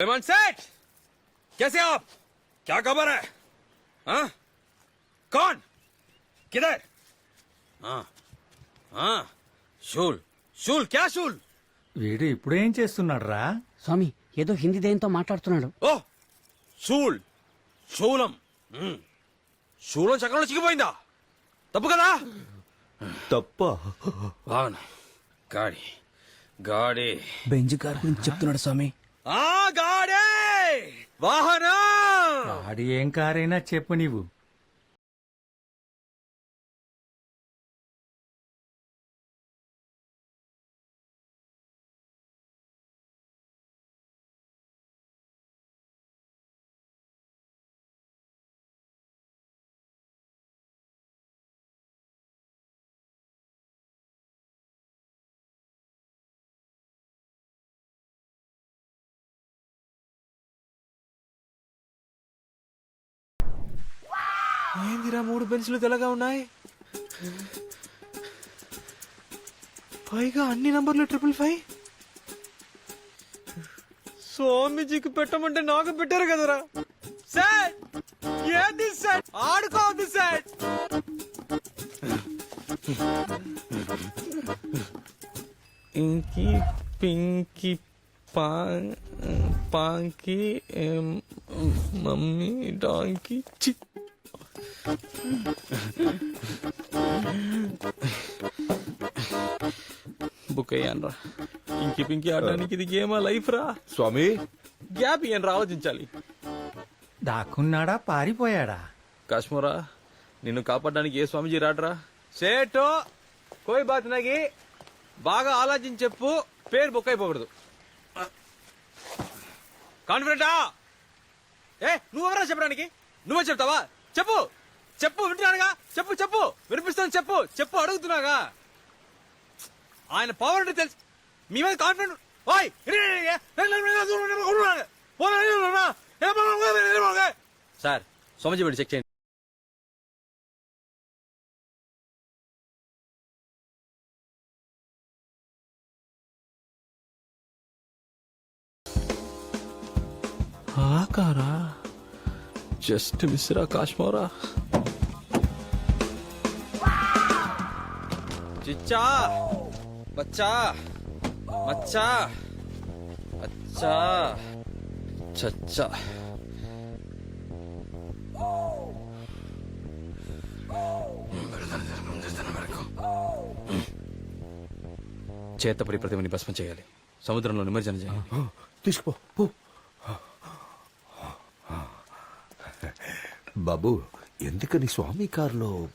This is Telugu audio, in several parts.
रेमन सेठ कैसे आप क्या खबर है हाँ? कौन किधर हाँ हाँ शूल शूल क्या शूल వీడు ఇప్పుడేం చేస్తున్నాడు రా స్వామి ఏదో హిందీ దయ్యంతో మాట్లాడుతున్నాడు ఓ శూల్ శూలం మ్మ్. శూలం చక్రంలో చిక్కిపోయిందా తప్పు కదా తప్ప బాగుంది గాడి గాడి బెంజ్ కార్ గురించి చెప్తున్నాడు స్వామి ఆ గాడే! వాహనం! వాడి ఏం కారైనా చెప్పు నీవు. ఏందిరా మూడు పెన్సిల్ తెల్లగా ఉన్నాయి? పైగా అన్ని నంబర్లు ట్రిపుల్ ఫైవ్ స్వామీజీకి పెట్టమంటే నాకు పెట్టారు కదరా. సార్ ఏది sir? ఆడుకోవద్దు sir. Inky pinky pong ponky mummy donkey చి బుక్ అయ్యాను రా ఇంకి పింకి ఆడడానికి ఇది గేమా లైఫ్ రా? స్వామి. గ్యాప్ ఇయ్యను రా ఆలోచించాలి. దాక్కున్నాడా పారిపోయాడా? కాశ్మోరా నిన్ను కాపాడడానికి ఏ స్వామిజీ రాడరా? సేటో కోయి బాత్ నగి బాగా ఆలోచించి చెప్పు పేరు బుక్ అయిపోకూడదు. కాన్ఫిడెంటా? ఏ నువ్వెవరా చెప్పడానికి? నువ్వే చెప్తావా? చెప్పు చెప్పు వింటున్నానుగా? చెప్పు చెప్పు వినిపిస్తాను చెప్పు చెప్పు అడుగుతున్నాగా? ఆయన పవర్ అంటే తెలుసు. మీ మీద కాన్ఫిడెంట్ ఓయ్ సార్ సోమజీ పెట్టి చెక్ చేయండి. ఆకారా? జస్ట్ మిస్రా కాశ్మోరా. చిచ్చా! బచ్చా! మచ్చా అచ్చా చచ్చా! చేతపడి ప్రతిమని భస్మం చేయాలి. సముద్రంలో నిమజ్జనం చేయాలి. తీసుకుపో పో. బాబు ఎందుకని స్వామి కారులో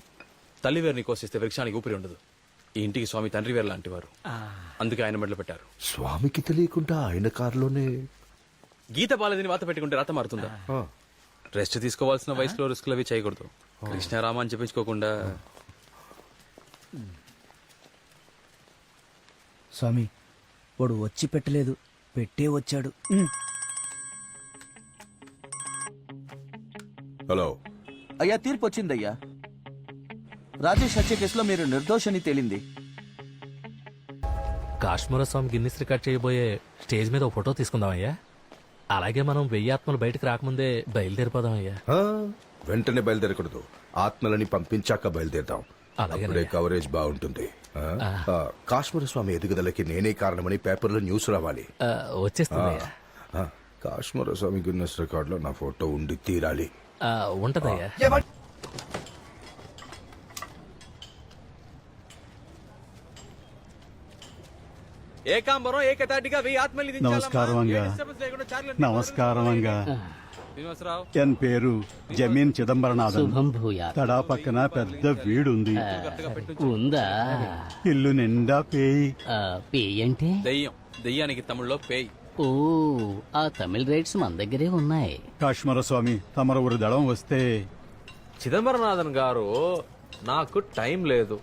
తల్లివేరుని కోసిస్తే వృక్షానికి ఊపిరి ఉండదు. ఈ ఇంటికి స్వామి తండ్రి వేరు లాంటి వారు అందుకే ఆయన మెడలు పెట్టారు. స్వామికి తెలియకుండా ఆయన కారులోనే గీత బాలదిని వాత పెట్టుకుంటే రథ మారుతుందా? రెస్ట్ తీసుకోవాల్సిన వయసులో రిస్కులు అవి చేయకూడదు. కృష్ణారామ అని చెప్పించుకోకుండా. స్వామి వాడు వచ్చి పెట్టలేదు. పెట్టే వచ్చాడు. హలో. అయ్యా తీర్పు వచ్చిందయ్యా. రాజేష్ హత్య కేసులో మీరు నిర్దోషని తేలింది. కాశ్మీర స్వామి గిన్నిస్ రికార్డ్ చేయబోయే స్టేజ్ మీద ఒక ఫోటో తీసుకుందామయ్యా. అలాగే మనం వెయ్యి ఆత్మలు బయటకు రాకముందే బయలుదేరిపోదామయ్యా ఆ, వెంటనే బయలుదేరకూడదు. ఆత్మలని పంపించాక బయలుదేరదాం. అప్పుడే కవరేజ్ బాగుంటుంది. కాశ్మీర స్వామి ఎదుగుదలకి నేనే కారణమని పేపర్లో న్యూస్ రావాలి. ఆ, కాశ్మీర స్వామి గిన్నెస్ రికార్డులో నా ఫోటో ఉండి తీరాలి. ఆ, ఉంటదయ్యా. ఏకాంబరం ఏకతాటిగా వెయ్యి ఆత్మల్ని. నమస్కారం అంగా. నమస్కారం అంగా. శ్రీనివాసరావు. ఎన్ పేరు జమీన్ చిదంబరనాథన్. శుభం భూయా తడా పక్కన పెద్ద వీడుంది. ఉందా? ఇల్లు నిండా పేయి. ఆ, పేయ్ అంటే? దెయ్యం. దెయ్యానికి తమిళ్ళో పేయ్. ఓ ఆ తమిళ రైట్స్ మన దగ్గరే ఉన్నాయి. కాశ్మీర స్వామి తమరు ఊరి దళం వస్తే. చిదంబరనాథన్ గారు నాకు టైం లేదు.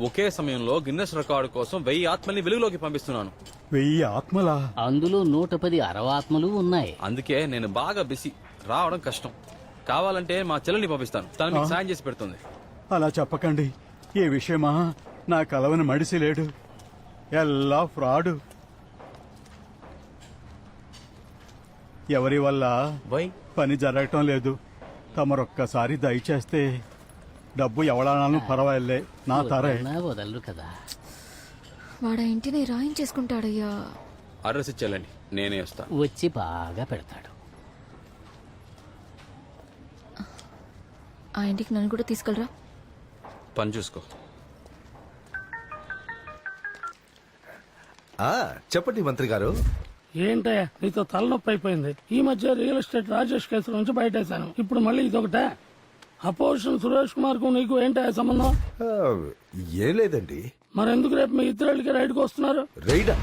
ఒకే సమయంలో గిన్నెస్ రికార్డు కోసం వెయ్యి ఆత్మల్ని వెలుగులోకి పంపిస్తున్నాను. వెయ్యి ఆత్మలా? అందులో నూట పది అరవాత్మలు ఉన్నాయి. అందుకే నేను బాగా బిజీ. రావడం కష్టం. కావాలంటే మా చెల్లెని పంపిస్తాను. తను మీకు సాయం చేసి పెడుతుంది. అలా చెప్పకండి. ఈ విషయమా? నా కలవని మడిసి లేడు. ఎల్లా ఫ్రాడు. ఎవరి వల్ల? వై? పని జరగటం లేదు. తమరొక్కసారి దయచేస్తే డబ్బు ఎవడానాலும் పర్వాలే నా తరే. వదలరు కదా. వాడు ఆ ఇంటిని రాయించేసుకుంటాడయ్యా. అడ్రస్ ఇచ్చేయాలండి. నేనే వస్తా. వచ్చి బాగా పెడతాడు. ఆ ఇంటికి నన్ను కూడా తీసుకెళ్ళరా? పని చూసుకో. ఆ, చెప్పండి మంత్రి గారు. ఏంటయ్యా నీతో తలనొప్పి అయిపోయింది. ఈ మధ్య రియల్ ఎస్టేట్ రాజేష్ కేసు నుంచి బయటేశాను. ఇప్పుడు మళ్ళీ ఇదొకటే. అపోజిషన్ సురేష్ కుమార్కు నీకు సంబంధం? ఆ, ఏం లేదండి. మరెందుకు రేపు మీ ఇద్దరికి రైడ్కి వస్తున్నారు? రైడా?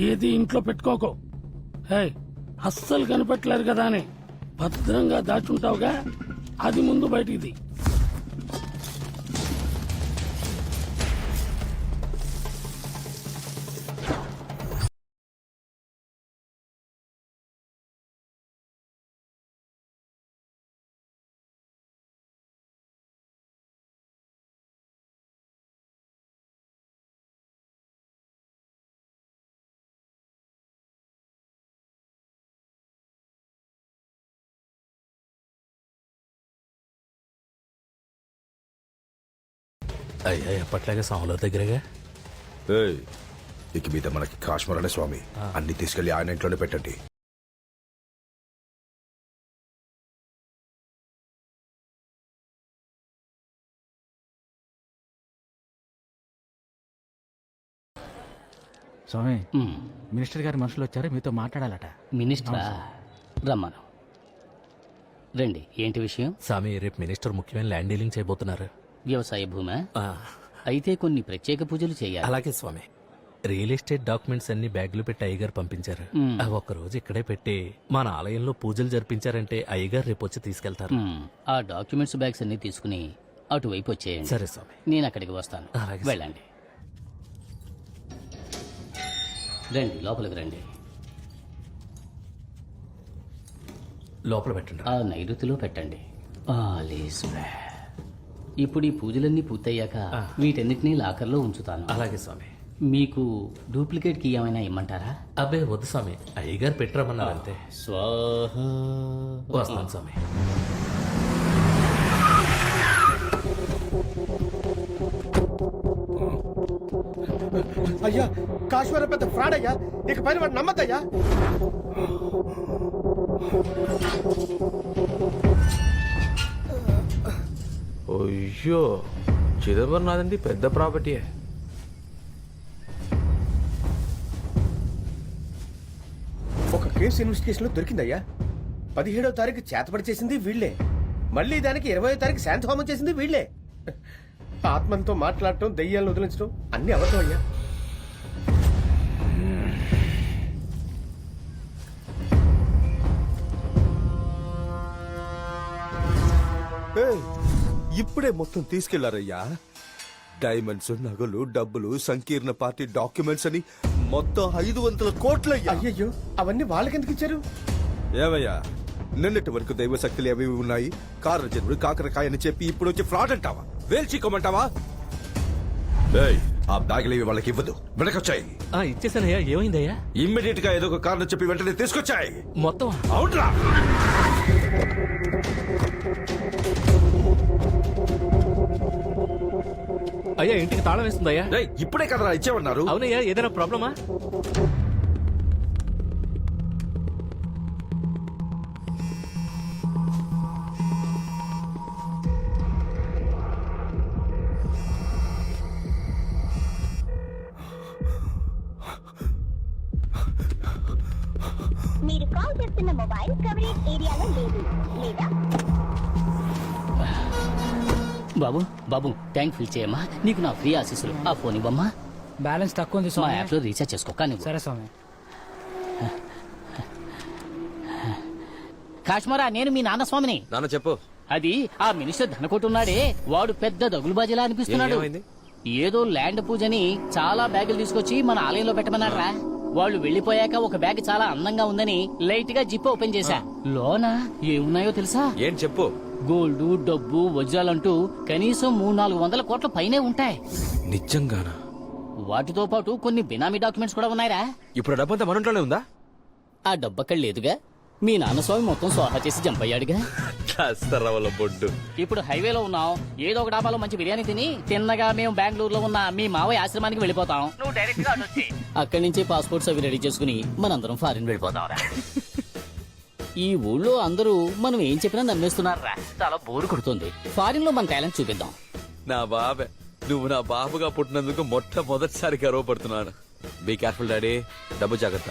ఏది ఇంట్లో పెట్టుకోకు. హే అస్సలు కనిపెట్టలేరు కదా అని. భద్రంగా దాచుంటావుగా? అది ముందు బయటికి అయ్యా ఎప్పట్లాగే సాముల దగ్గరగా? ఏయ్, ఇక మీద మనకి కాశ్మీర్ అనే స్వామి. అన్ని తీసుకెళ్ళి ఆయన ఇంట్లోనే పెట్టండి. స్వామి మినిస్టర్ గారి మనుషులు వచ్చారు మీతో మాట్లాడాలట. మినిస్టరా? రమ్మను. రండి ఏంటి విషయం? స్వామి రేపు మినిస్టర్ ముఖ్యమైన ల్యాండ్ డీలింగ్ చేయబోతున్నారు. వ్యవసాయ భూమా? ఆ, అయితే కొన్ని ప్రత్యేక పూజలు చేయాలి. అలాగే స్వామి. రియల్ ఎస్టేట్ డాక్యుమెంట్స్ అన్ని బ్యాగులు పెట్టి అయ్యగారు పంపించారు. మ్మ్. అవి ఒక్క రోజు ఇక్కడే పెట్టి మన ఆలయంలో పూజలు జరిపించారంటే అయ్యగారు రేపు వచ్చి తీసుకెళ్తారు. ఆ డాక్యుమెంట్స్ బ్యాగ్స్ అన్ని తీసుకుని అటువైపు వచ్చేయండి. సరే స్వామి. నేను అక్కడికి వస్తాను. అలాగే. వెళ్ళండి. రండి లోపలికి రండి. లోపల పెట్టండి. ఆ నైరుతిలో పెట్టండి. is well. ఇప్పుడు ఈ పూజలన్నీ పూర్తయ్యాక వీటన్నిటినీ లాకర్లో ఉంచుతాను. అలాగే స్వామి. మీకు డూప్లికేట్ కీ ఏమైనా ఇమ్మంటారా? అబ్బే వద్దు స్వామి. అయ్యగారు పెట్టరమన్నారు అంతే. స్వాహ. వస్తాను స్వామి. అయ్యా కాశ్మీర పెద్ద ఫ్రాడ్ అయ్యా. ఇక పైన వాడు నమ్మద్దయ్యా. అయ్యో చిదంబరం నాదండి పెద్ద ప్రాపర్టీ ఒక కేసు ఇన్వెస్టిగేషన్లో దొరికిందయ్యా. పదిహేడో తారీఖు చేతపడి చేసింది వీళ్ళే. మళ్ళీ దానికి ఇరవై తారీఖు శాంతి హోమం చేసింది వీళ్ళే. ఆత్మతో మాట్లాడటం దెయ్యాలను వదిలించడం అన్ని అబద్ధం అయ్యా ఇప్పుడే మొత్తం తీసుకెళ్ళారయ్యా. డైమండ్స్ నగలు డబ్బులు సంకీర్ణ పార్టీ డాక్యుమెంట్స్ అని మొత్తం ఐదు వందల కోట్లయ్యా. అయ్యయ్యో అవన్నీ వాళ్ళకెందుకు ఇచ్చారు? ఏమయ్యా నిన్నటి వరకు దైవ శక్తులు ఏవి ఉన్నాయి? కారణ జన్ముడు కాకరకాయ అని చెప్పి ఇప్పుడు వచ్చి ఫ్రాడ్ అంటావా? వేల్చికోమంటావా ఏయ్, ఆ బ్యాగులు ఇవి వాళ్ళకి ఇవ్వదు వెనకొచ్చాయి. ఆ, ఇచ్చేసానయ్యా ఏమైందయ్యా? ఇమ్మీడియట్గా ఏదో ఒక కారణం చెప్పి వెంటనే తీసుకొచ్చాయి. మొత్తం అవుట్రా అయ్యా ఇంటికి తాళం వేస్తుందయ్యా. ఏయ్, ఇప్పుడే కదరా ఇచ్చేమన్నారు అవునయ్యా ఏదైనా ప్రాబ్లమా? మీరు కాల్ చేస్తున్న మొబైల్ కవరేజ్ ఏరియాలో లేదు లేదా? బాబు బాబు ట్యాంక్ ఫిల్ చేయమ్మా. నీకు నా ఫ్రీ ఆశీస్సులు. ఆ ఫోన్ ఇవ్వమ్మా. బ్యాలెన్స్ తక్కువ ఉంది మా స్వామి. యాప్లో రీఛార్జ్ చేసుకో కానీ సరే స్వామి. కాశ్మరా నేను మీ నాన్న స్వామిని. నాన్న చెప్పు. అది ఆ మినిస్టర్ ధనకొట్టున్నాడే వాడు పెద్ద దగులుబాజీలా అనిపిస్తున్నాడు. ఏమైంది? ఏదో ల్యాండ్ పూజని చాలా బ్యాగులు తీసుకొచ్చి మన ఆలయంలో పెట్టమన్నారా వాళ్ళు వెళ్ళిపోయాక ఒక బ్యాగ్ చాలా అందంగా ఉందని లైట్గా జిప్ ఓపెన్ చేశా. లోన? ఏమున్నాయో తెలుసా? ఏం చెప్పు. గోల్డ్ డబ్బు వజ్రాలంటూ కనీసం మూడు నాలుగు వందల కోట్ల పైనే ఉంటాయి. నిజంగానా? వాటితో పాటు కొన్ని బినామీ డాక్యుమెంట్స్ కూడా ఉన్నాయిరా. ఇప్పుడు డబ్బంతా మన ఇంట్లోనే ఉందా? ఆ డబ్బక్కడ లేదుగా. మీ నాన్న స్వామి మొత్తం సోహా చేసి జంప్ అయ్యాడుగా చేస్తారా వాళ్ళ బొడ్డు. ఇప్పుడు హైవేలో ఉన్నాం. ఏదో ఒక డాబాలో మంచి బిర్యానీ తిని తిన్నగా మేము బెంగళూరులో ఉన్న మీ మావయ్య ఆశ్రమానికి వెళ్ళిపోతాం. నువ్వు డైరెక్ట్గా వచ్చి అక్కడి నుంచి పాస్పోర్ట్స్ అవి రెడీ చేసుకుని మనందరం ఫారిన్ వెళ్ళిపోతాం ఈ ఊళ్ళో అందరూ మనం ఏం చెప్పినా నమ్మేస్తున్నారా? చాలా బోరు కొడుతుంది. ఫారిన్లో మన టాలెంట్ చూపిద్దాం. నా బాబే నువ్వు నా బాబుగా పుట్టినందుకు మొట్టమొదటిసారి గర్వపడుతున్నాను. Be careful daddy. డబ్బు జాగ్రత్త.